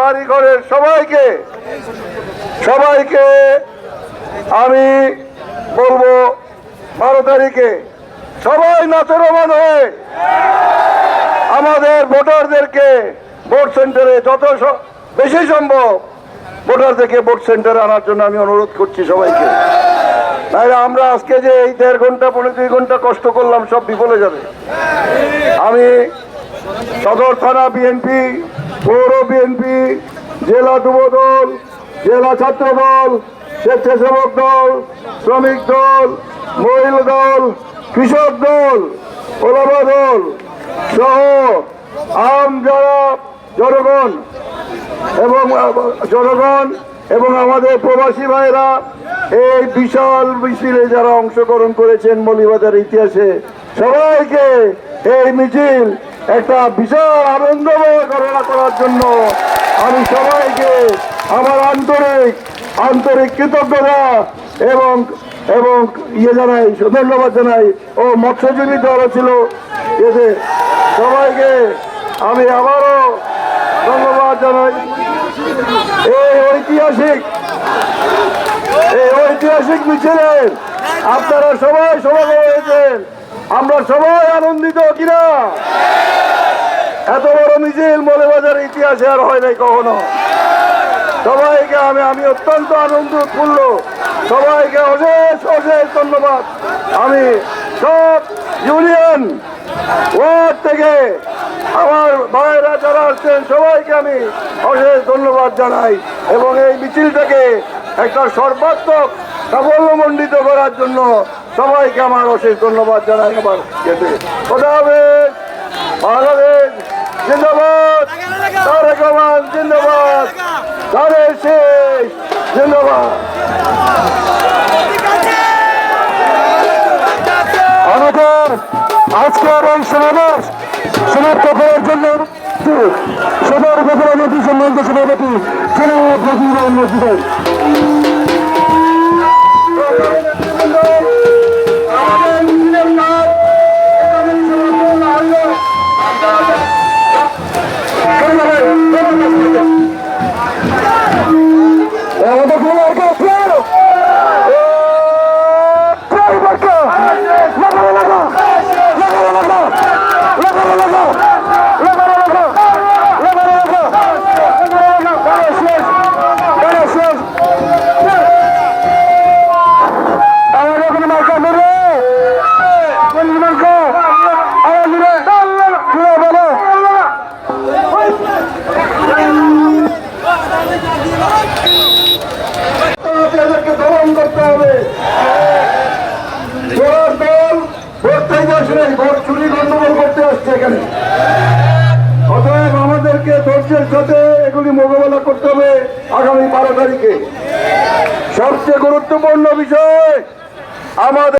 বাড়ি ঘরের সবাইকে সবাইকে আমি বলব বারো তারিখে সবাই নাচরমান হয়ে আমাদের ভোটারদেরকে ভোট সেন্টারে যত বেশি সম্ভব ভোটারদেরকে ভোট সেন্টারে আনার জন্য আমি অনুরোধ করছি সবাইকে। তাই আমরা আজকে যে এই দেড় ঘণ্টা পনেরো দুই ঘণ্টা কষ্ট করলাম, সব বিফলে যাবে। আমি সদর থানা বিএনপি পৌর বিএনপি, জেলা যুব দল জেলা ছাত্র দল স্বেচ্ছাসেবক দল, শ্রমিক দল, মহিলা দল, কৃষক দল, ওলামা দল সহ আম, যারা জনগণ এবং জনগণ এবং আমাদের প্রবাসী ভাইরা এই বিশাল মিছিলে যারা অংশগ্রহণ করেছেন মলিবাজার ইতিহাসে, সবাইকে এই মিছিল একটা বিশাল আনন্দময় গণনা করার জন্য আমি সবাইকে আমার আন্তরিক আন্তরিক কৃতজ্ঞতা এবং এবং ইয়ে জানাই, ধন্যবাদ জানাই ও মৎস্যজীবী দল ছিল এতে সবাইকে আমি আবারও ধন্যবাদ জানাই। এই ঐতিহাসিক এই ঐতিহাসিক মিছিলের আপনারা সবাই সমাগম হয়েছেন। আমরা সবাই আনন্দিত, কিনা? এত বড় মিছিল মলেবাজার ইতিহাসে আর হয় নাই কখনো। সবাইকে আমি আমি অত্যন্ত আনন্দ উৎফুল্ল সবাইকে অশেষ অশেষ ধন্যবাদ। আমি সব ইউনিয়ন ওয়ার্ড থেকে আমার ভাইয়েরা যারা আসছেন সবাইকে আমি অশেষ ধন্যবাদ জানাই এবং এই মিছিলটাকে একটা সর্বাত্মক সাফল্যমণ্ডিত করার জন্য সবাইকে আমার অশেষ ধন্যবাদ জানাই আমার হবে বাংলাদেশ জিন্দাবাদ। তারেক রহমান, জিন্দাবাদ। তারেক শেষ, জিন্দাবাদ। আমাদের আজকের এই সমাবেশ সমাপ্ত করার জন্য উপজেলা নদী সম্বন্ধ সভাপতি নাই গন্ডগোল করতে আসছে এখানে। অতএব আমাদেরকে ধৈর্যের সাথে এগুলি মোকাবেলা করতে হবে আগামী বারো তারিখে। সবচেয়ে গুরুত্বপূর্ণ বিষয় আমাদের